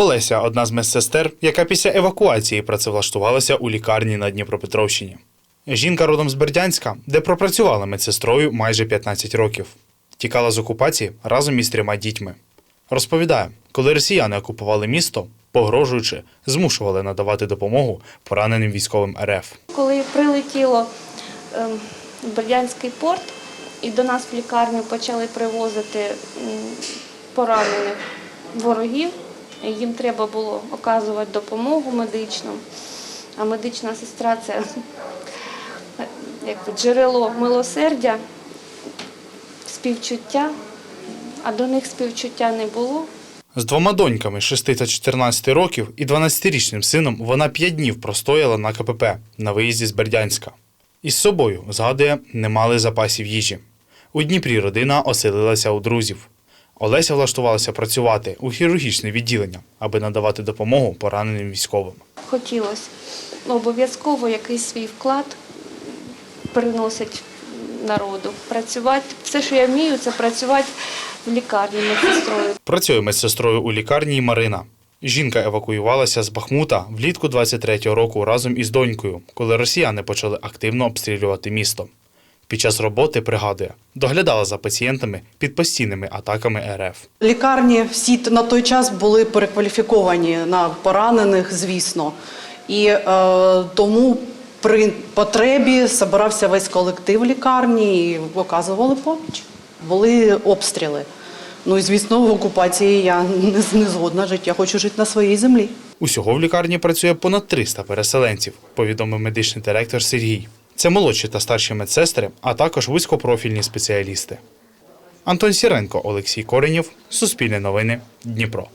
Олеся одна з медсестер, яка після евакуації працевлаштувалася у лікарні на Дніпропетровщині. Жінка родом з Бердянська, де пропрацювала медсестрою майже 15 років. Тікала з окупації разом із трьома дітьми. Розповідає, коли росіяни окупували місто, погрожуючи, змушували надавати допомогу пораненим військовим РФ. Коли прилетіло ем, Бердянський порт і до нас в лікарню почали привозити поранених ворогів, їм треба було оказувати допомогу медичну, а медична сестра це як джерело милосердя, співчуття, а до них співчуття не було. З двома доньками 6 та 14 років і 12-річним сином вона 5 днів простояла на КПП на виїзді з Бердянська. Із собою, згадує, не мали запасів їжі. У Дніпрі родина оселилася у друзів. Олеся влаштувалася працювати у хірургічне відділення, аби надавати допомогу пораненим військовим. Хотілося обов'язково якийсь свій вклад приносить народу. Працювати. Все, що я вмію, це працювати в лікарні медсестрою. Працює медсестрою у лікарні і Марина. Жінка евакуювалася з Бахмута влітку 23-го року разом із донькою, коли росіяни почали активно обстрілювати місто. Під час роботи, пригадує, доглядала за пацієнтами під постійними атаками РФ. Лікарні всі на той час були перекваліфіковані на поранених, звісно. І е, тому при потребі збирався весь колектив лікарні і оказували поміч. Були обстріли. Ну і звісно, в окупації я не, згодна жити. Я хочу жити на своїй землі. Усього в лікарні працює понад 300 переселенців, повідомив медичний директор Сергій. Це молодші та старші медсестри, а також вузькопрофільні спеціалісти. Антон Сіренко, Олексій Коренєв, Суспільне новини, Дніпро.